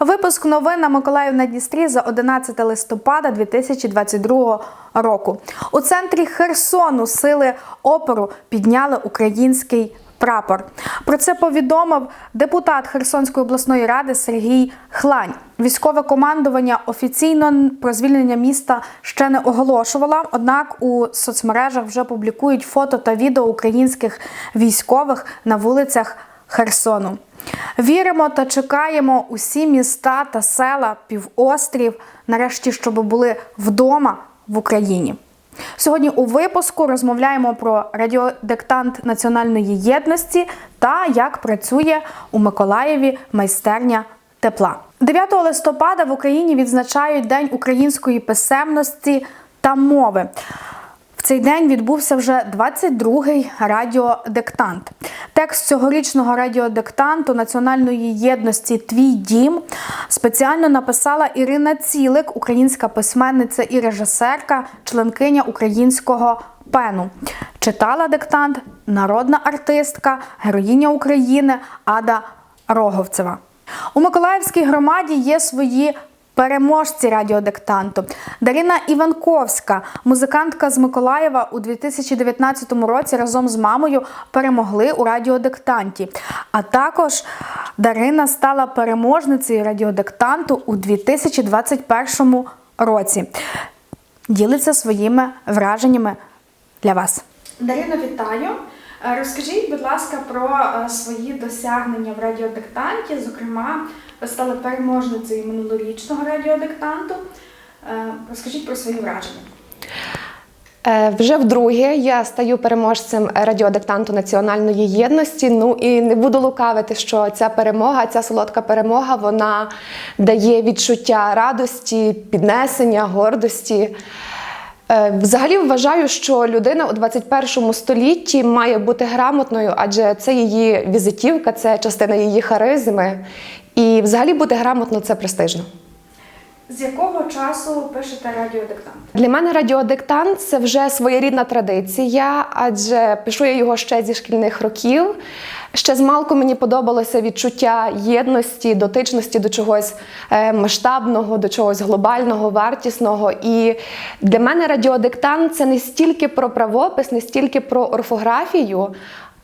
Випуск новин на Миколаїв на Дністрі за 11 листопада 2022 року. У центрі Херсону сили опору підняли український прапор. Про це повідомив депутат Херсонської обласної ради Сергій Хлань. Військове командування офіційно про звільнення міста ще не оголошувало, однак у соцмережах вже публікують фото та відео українських військових на вулицях Херсону. Віримо та чекаємо усі міста та села, півострів, нарешті, щоб були вдома в Україні. Сьогодні у випуску розмовляємо про радіодиктант національної єдності та як працює у Миколаєві майстерня тепла. 9 листопада в Україні відзначають День української писемності та мови. В цей день відбувся вже 22-й радіодиктант. Текст цьогорічного радіодиктанту національної єдності Твій дім спеціально написала Ірина Цілик, українська письменниця і режисерка, членкиня українського пену. Читала диктант народна артистка, героїня України Ада Роговцева. У Миколаївській громаді є свої переможці радіодиктанту. Дарина Іванковська, музикантка з Миколаєва, у 2019 році разом з мамою перемогли у радіодиктанті. А також Дарина стала переможницею радіодиктанту у 2021 році. Ділиться своїми враженнями для вас. Дарина, вітаю. Е, Розкажіть, будь ласка, про е, свої досягнення в радіодиктанті. Зокрема, ви стали переможницею минулорічного радіодиктанту. Е, Розкажіть про свої враження. Вже вдруге я стаю переможцем радіодиктанту національної єдності. Ну і не буду лукавити, що ця перемога, ця солодка перемога, вона дає відчуття радості, піднесення, гордості. Е, Взагалі вважаю, що людина у 21 столітті має бути грамотною, адже це її візитівка, це частина її харизми. І взагалі бути грамотно це престижно. З якого часу пишете радіодиктант? Для мене радіодиктант це вже своєрідна традиція, адже пишу я його ще зі шкільних років. Ще з малку мені подобалося відчуття єдності, дотичності до чогось е, масштабного, до чогось глобального, вартісного. І для мене радіодиктант це не стільки про правопис, не стільки про орфографію,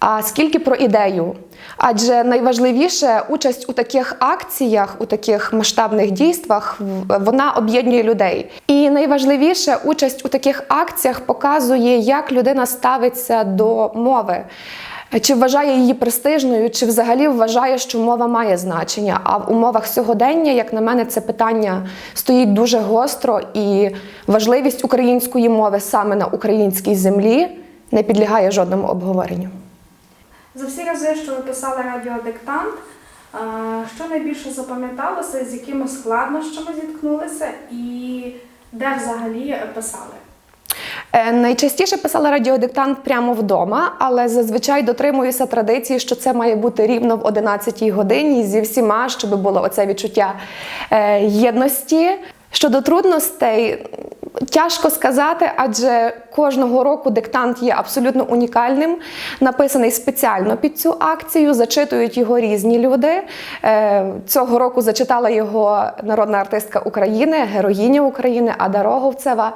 а скільки про ідею. Адже найважливіше участь у таких акціях, у таких масштабних дійствах, вона об'єднує людей. І найважливіше участь у таких акціях показує, як людина ставиться до мови. Чи вважає її престижною, чи взагалі вважає, що мова має значення. А в умовах сьогодення, як на мене, це питання стоїть дуже гостро, і важливість української мови саме на українській землі не підлягає жодному обговоренню. За всі рази, що ви писали радіодиктант, що найбільше запам'яталося, з якими складнощами зіткнулися і де взагалі писали? Е, Найчастіше писала радіодиктант прямо вдома, але зазвичай дотримуюся традиції, що це має бути рівно в 11 годині зі всіма, щоб було оце відчуття е, єдності. Щодо трудностей, тяжко сказати, адже кожного року диктант є абсолютно унікальним, написаний спеціально під цю акцію. Зачитують його різні люди. Е, Цього року зачитала його народна артистка України, героїня України Ада Роговцева.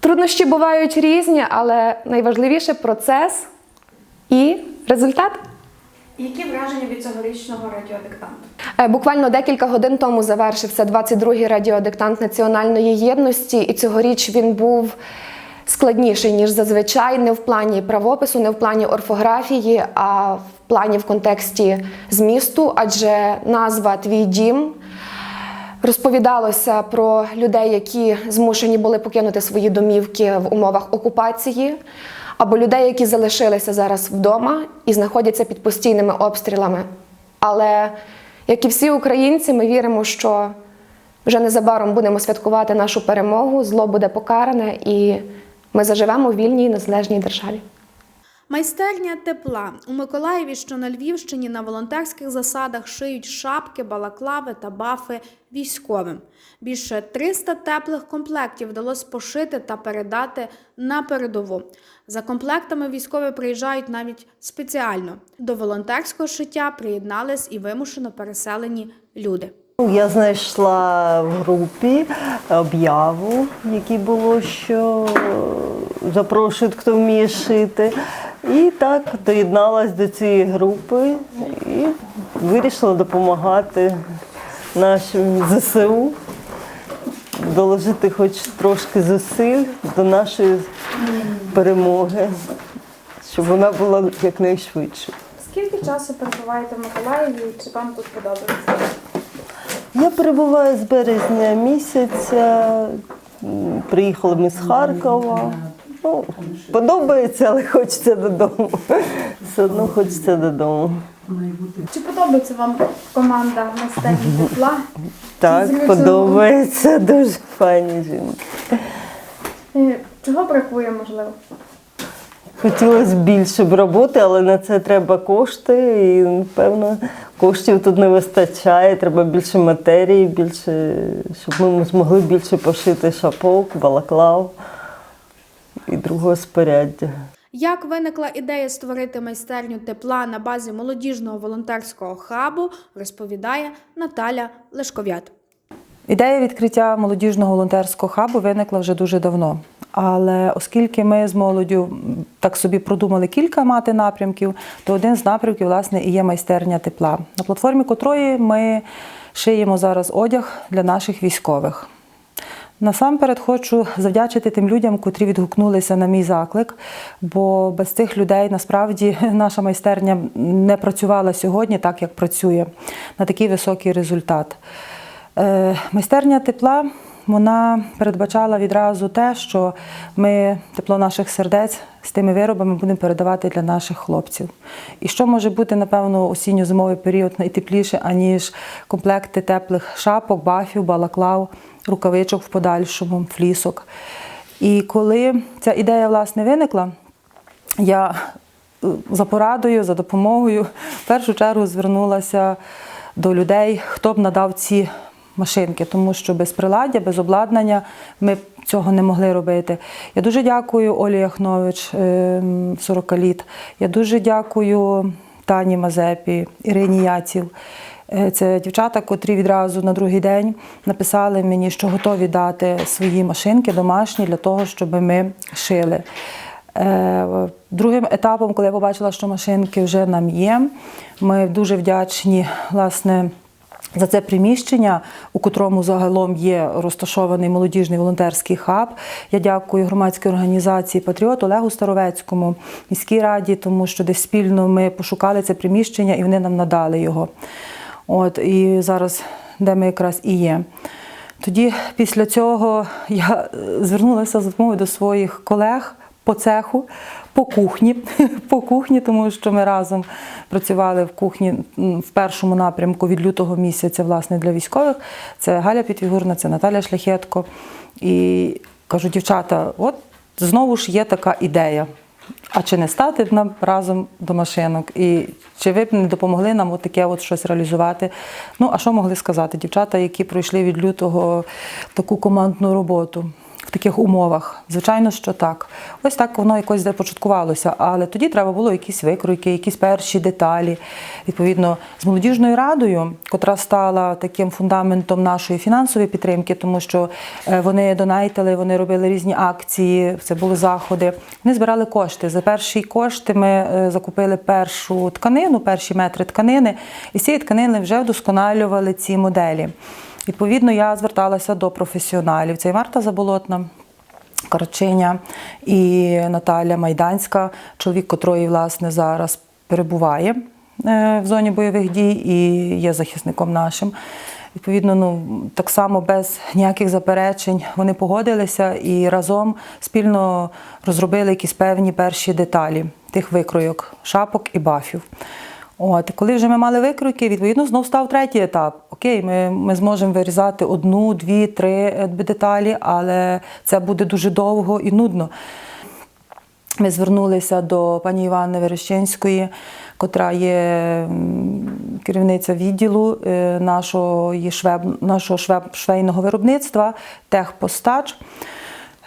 Труднощі бувають різні, але найважливіше процес і результат. Які враження від цьогорічного радіодиктанту? Е, Буквально декілька годин тому завершився 22-й радіодиктант національної єдності, і цьогоріч він був складніший ніж зазвичай, не в плані правопису, не в плані орфографії, а в плані в контексті змісту, адже назва Твій дім. Розповідалося про людей, які змушені були покинути свої домівки в умовах окупації, або людей, які залишилися зараз вдома і знаходяться під постійними обстрілами. Але, як і всі українці, ми віримо, що вже незабаром будемо святкувати нашу перемогу, зло буде покаране, і ми заживемо в вільній незалежній державі. Майстерня тепла у Миколаєві, що на Львівщині, на волонтерських засадах шиють шапки, балаклави та бафи військовим. Більше 300 теплих комплектів вдалося пошити та передати на передову. За комплектами військові приїжджають навіть спеціально. До волонтерського шиття приєднались і вимушено переселені люди. Я знайшла в групі об'яву, в якій було, що е, запрошують, хто вміє шити. І так доєдналась до цієї групи і вирішила допомагати нашим ЗСУ, доложити хоч трошки зусиль до нашої перемоги, щоб вона була якнайшвидше. Скільки часу перебуваєте в Миколаєві чи вам тут подобається? Я перебуваю з березня місяця. Приїхали ми з Харкова. Ну, подобається, але хочеться додому. Все одно хочеться додому. Чи подобається вам команда майстерні тепла? Так, подобається. Дуже файні жінки. Е, Чого бракує, можливо? Хотілося б більше б роботи, але на це треба кошти. І, напевно, коштів тут не вистачає. Треба більше матерії, більше, щоб ми змогли більше пошити шапок, балаклав і другого споряддя. Як виникла ідея створити майстерню тепла на базі молодіжного волонтерського хабу, розповідає Наталя Лешков'ят. Ідея відкриття молодіжного волонтерського хабу виникла вже дуже давно. Але оскільки ми з молоддю так собі продумали кілька мати напрямків, то один з напрямків, власне, і є майстерня тепла, на платформі котрої ми шиємо зараз одяг для наших військових. Насамперед хочу завдячити тим людям, котрі відгукнулися на мій заклик, бо без цих людей насправді наша майстерня не працювала сьогодні так, як працює на такий високий результат. Е, Майстерня тепла вона передбачала відразу те, що ми тепло наших сердець з тими виробами будемо передавати для наших хлопців. І що може бути, напевно, осінньо-зимовий період найтепліше, аніж комплекти теплих шапок, бафів, балаклав, рукавичок в подальшому, флісок. І коли ця ідея власне виникла, я е, за порадою, за допомогою в першу чергу звернулася до людей, хто б надав ці машинки, тому що без приладдя, без обладнання ми цього не могли робити. Я дуже дякую Олі Яхнович, е, 40 літ. Я дуже дякую Тані Мазепі, Ірині Яців. Е, Це дівчата, котрі відразу на другий день написали мені, що готові дати свої машинки домашні для того, щоб ми шили. Е, Другим етапом, коли я побачила, що машинки вже нам є, ми дуже вдячні власне. За це приміщення, у котрому загалом є розташований молодіжний волонтерський хаб. Я дякую громадській організації Патріот Олегу Старовецькому, міській раді, тому що десь спільно ми пошукали це приміщення і вони нам надали його. От і зараз, де ми якраз і є. Тоді після цього я е, звернулася за допомогою до своїх колег по цеху, по кухні, по кухні, тому що ми разом працювали в кухні в першому напрямку від лютого місяця, власне, для військових. Це Галя Підфігурна, це Наталя Шляхетко. І кажу, дівчата, от знову ж є така ідея. А чи не стати нам разом до машинок? І чи ви б не допомогли нам от таке от щось реалізувати? Ну, а що могли сказати? Дівчата, які пройшли від лютого таку командну роботу в таких умовах? Звичайно, що так. Ось так воно якось започаткувалося. Але тоді треба було якісь викройки, якісь перші деталі. Відповідно, з молодіжною радою, котра стала таким фундаментом нашої фінансової підтримки, тому що е, вони донайтили, вони робили різні акції, це були заходи. Вони збирали кошти. За перші кошти ми е, закупили першу тканину, перші метри тканини, і з цієї тканини вже вдосконалювали ці моделі. Відповідно, я зверталася до професіоналів. Це і Марта Заболотна. Карачиня і Наталя Майданська, чоловік котрої власне зараз перебуває е, в зоні бойових дій і є захисником нашим. Відповідно, ну так само без ніяких заперечень вони погодилися і разом спільно розробили якісь певні перші деталі тих викройок, шапок і бафів. От, коли вже ми мали викройки, відповідно, знов став третій етап. Окей, ми, ми зможемо вирізати одну, дві, три е, деталі, але це буде дуже довго і нудно. Ми звернулися до пані Івани Верещинської, котра є керівниця відділу е, нашого, швейного виробництва, техпостач.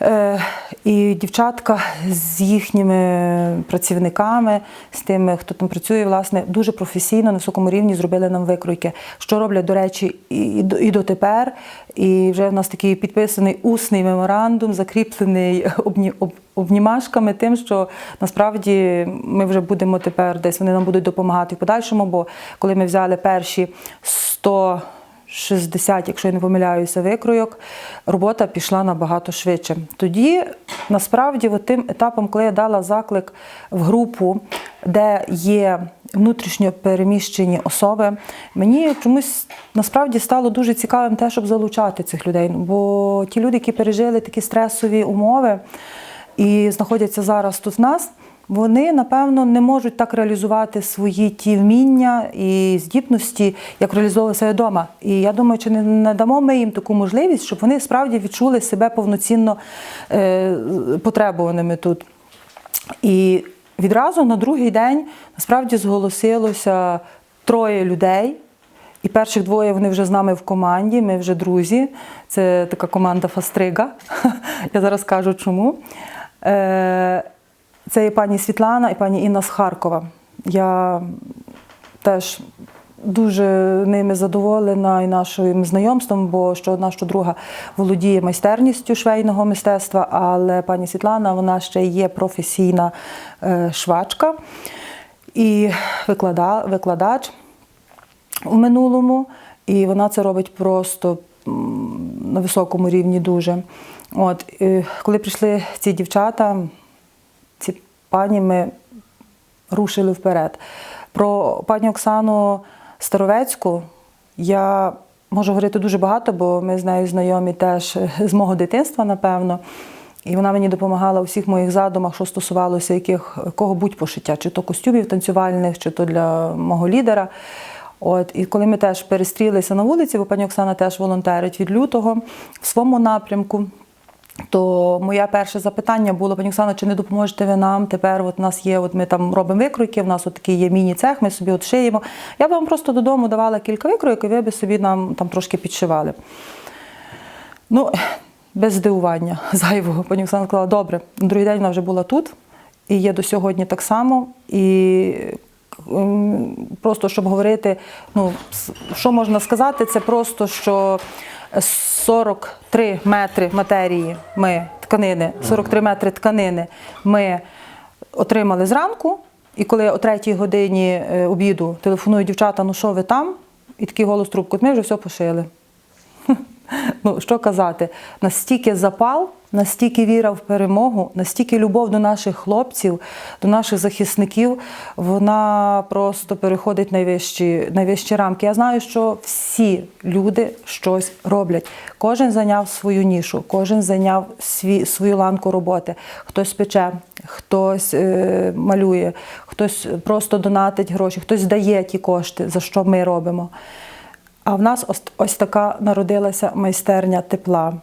Е, І дівчатка з їхніми працівниками, з тими, хто там працює, власне, дуже професійно на високому рівні зробили нам викройки, що роблять, до речі, і, дотепер. І вже в нас такий підписаний усний меморандум, закріплений обні, об, обнімашками, тим, що насправді ми вже будемо тепер десь вони нам будуть допомагати в подальшому, бо коли ми взяли перші 100 60, якщо я не помиляюся, викройок, робота пішла набагато швидше. Тоді, насправді, тим етапом, коли я дала заклик в групу, де є внутрішньо переміщені особи, мені чомусь насправді стало дуже цікавим те, щоб залучати цих людей. Бо ті люди, які пережили такі стресові умови і знаходяться зараз тут в нас. Вони, напевно, не можуть так реалізувати свої ті вміння і здібності, як реалізовували себе вдома. І я думаю, чи не надамо ми їм таку можливість, щоб вони справді відчули себе повноцінно е, потребуваними тут. І відразу на другий день насправді зголосилося троє людей. І перших двоє вони вже з нами в команді, ми вже друзі. Це така команда Фастрига. Я зараз кажу чому. Е, Це і пані Світлана, і пані Інна з Харкова. Я теж дуже ними задоволена і нашим знайомством, бо що одна, що друга володіє майстерністю швейного мистецтва, але пані Світлана вона ще є професійна е, швачка і викладач у минулому, і вона це робить просто на високому рівні дуже. От, коли прийшли ці дівчата, пані, ми рушили вперед. Про пані Оксану Старовецьку я можу говорити дуже багато, бо ми з нею знайомі теж з мого дитинства, напевно. І вона мені допомагала у всіх моїх задумах, що стосувалося яких кого будь пошиття, чи то костюмів танцювальних, чи то для мого лідера. От, і коли ми теж перестрілися на вулиці, бо пані Оксана теж волонтерить від лютого в своєму напрямку. То моє перше запитання було, пані Оксана, чи не допоможете ви нам? Тепер от у нас є, от ми там робимо викройки, у нас от такий є міні-цех, ми собі от шиємо. Я б вам просто додому давала кілька викройок, і ви б собі нам там трошки підшивали. Ну, без здивування зайвого. Пані Оксана сказала, добре, на другий день вона вже була тут, і є до сьогодні так само. І ем, просто щоб говорити, ну, що можна сказати, це просто, що 43 метри матерії ми тканини, 43 метри тканини ми отримали зранку. І коли о третій годині е, обіду телефонують дівчата, ну що ви там? І такий голос трубку, ми вже все пошили. Ну, що казати, настільки запал, настільки віра в перемогу, настільки любов до наших хлопців, до наших захисників, вона просто переходить найвищі, найвищі рамки. Я знаю, що всі люди щось роблять. Кожен зайняв свою нішу, кожен зайняв свій, свою ланку роботи. Хтось пече, хтось е, малює, хтось просто донатить гроші, хтось дає ті кошти, за що ми робимо. А в нас ось, ось така народилася майстерня тепла.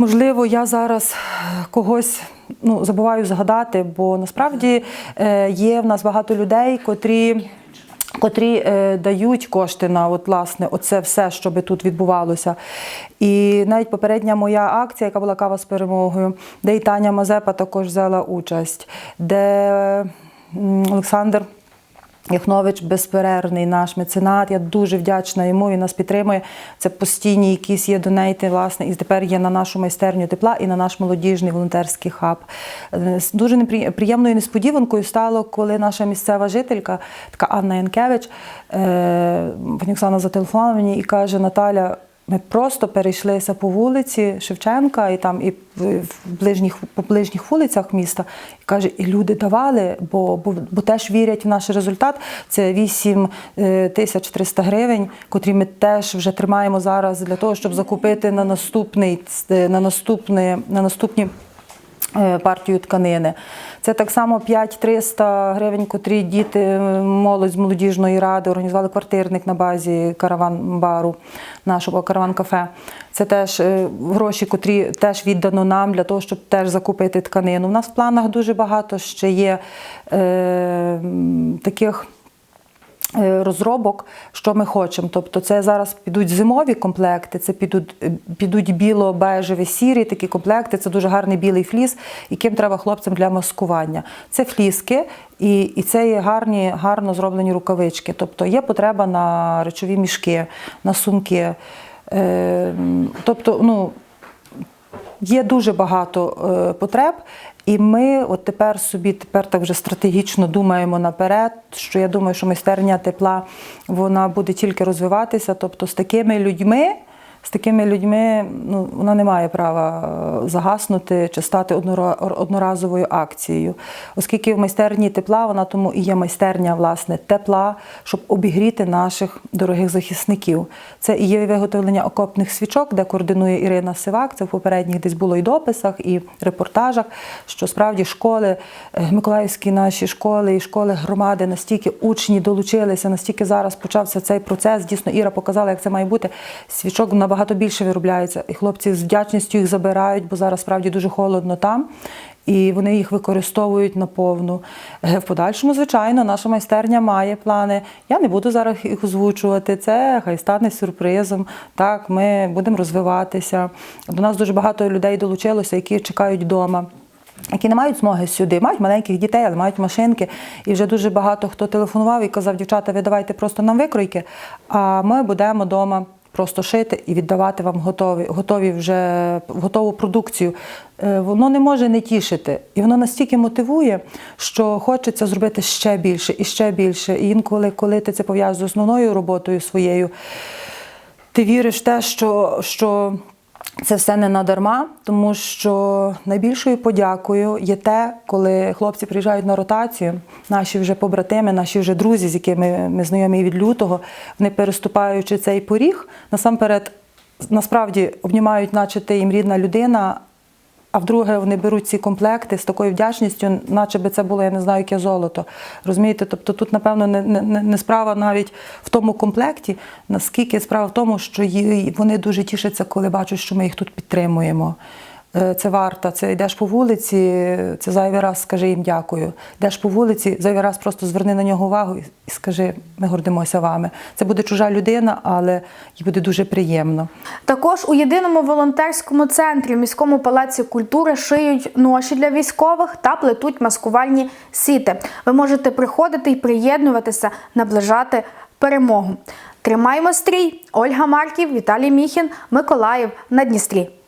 Можливо, я зараз когось ну, забуваю згадати, бо насправді е, є в нас багато людей, котрі. Котрі е, дають кошти на от, власне, оце все, що би тут відбувалося. І навіть попередня моя акція, яка була кава з перемогою, де і Таня Мазепа також взяла участь, де Олександр Яхнович безперервний наш меценат. Я дуже вдячна йому. Він нас підтримує. Це постійні якісь є донейти, власне, і тепер є на нашу майстерню тепла і на наш молодіжний волонтерський хаб. Е, Дуже неприємною приємною несподіванкою стало, коли наша місцева жителька, така Анна Янкевич, е, пані Оксана зателефонувала мені і каже: Наталя. Ми просто перейшлися по вулиці Шевченка і там і в ближніх по ближніх вулицях міста. І каже, і люди давали, бо, бо, бо теж вірять в наш результат. Це 8 е, тисяч 300 гривень, котрі ми теж вже тримаємо зараз для того, щоб закупити на наступний на наступне на наступні. Е, Партію тканини. Це так само 5-300 гривень, котрі діти, молодь з молодіжної ради організували квартирник на базі караван-бару нашого караван-кафе. Це теж е, гроші, котрі теж віддано нам для того, щоб теж закупити тканину. У нас в планах дуже багато ще є е, таких розробок, що ми хочемо. Тобто, це зараз підуть зимові комплекти, це підуть, е, підуть біло-бежеві сірі такі комплекти. Це дуже гарний білий фліс, яким треба хлопцям для маскування. Це фліски. І, і це є гарні, гарно зроблені рукавички. Тобто є потреба на речові мішки, на сумки. Е, тобто, ну, Є дуже багато е, потреб, і ми от тепер собі тепер так вже стратегічно думаємо наперед. Що я думаю, що майстерня тепла вона буде тільки розвиватися. Тобто з такими людьми, з такими людьми ну, вона не має права е, загаснути чи стати одноразовою акцією. Оскільки в майстерні тепла вона тому і є майстерня власне тепла, щоб обігріти наших дорогих захисників. Це і є виготовлення окопних свічок, де координує Ірина Сивак. Це в попередніх десь було і дописах, і репортажах, що справді школи, е, миколаївські наші школи і школи громади настільки учні долучилися, настільки зараз почався цей процес. Дійсно, Іра показала, як це має бути. Свічок набагато більше виробляється, і хлопці з вдячністю їх забирають, бо зараз справді дуже холодно там. І вони їх використовують наповну. Е, В подальшому, звичайно, наша майстерня має плани. Я не буду зараз їх озвучувати. Це хай стане сюрпризом. Так, ми будемо розвиватися. До нас дуже багато людей долучилося, які чекають вдома. Які не мають змоги сюди, мають маленьких дітей, але мають машинки. І вже дуже багато хто телефонував і казав, дівчата, ви давайте просто нам викройки, а ми будемо вдома просто шити і віддавати вам готові, готові вже готову продукцію. Е, Воно не може не тішити. І воно настільки мотивує, що хочеться зробити ще більше і ще більше. І інколи, коли ти це пов'язуєш з основною роботою своєю, ти віриш в те, що, що це все не надарма, тому що найбільшою подякою є те, коли хлопці приїжджають на ротацію, наші вже побратими, наші вже друзі, з якими ми знайомі від лютого, вони переступаючи цей поріг, насамперед насправді обнімають, наче ти їм рідна людина. А вдруге, вони беруть ці комплекти з такою вдячністю, наче би це було, я не знаю, яке золото. Розумієте? Тобто тут, напевно, не, не, не справа навіть в тому комплекті, наскільки справа в тому, що вони дуже тішаться, коли бачать, що ми їх тут підтримуємо. Е, Це варта. Це йдеш по вулиці, це зайвий раз скажи їм дякую. Йдеш по вулиці, зайвий раз просто зверни на нього увагу і скажи, ми гордимося вами. Це буде чужа людина, але їй буде дуже приємно. Також у єдиному волонтерському центрі міському палаці культури шиють ноші для військових та плетуть маскувальні сіти. Ви можете приходити і приєднуватися, наближати перемогу. Тримаємо стрій! Ольга Марків, Віталій Міхін, Миколаїв на Дністрі.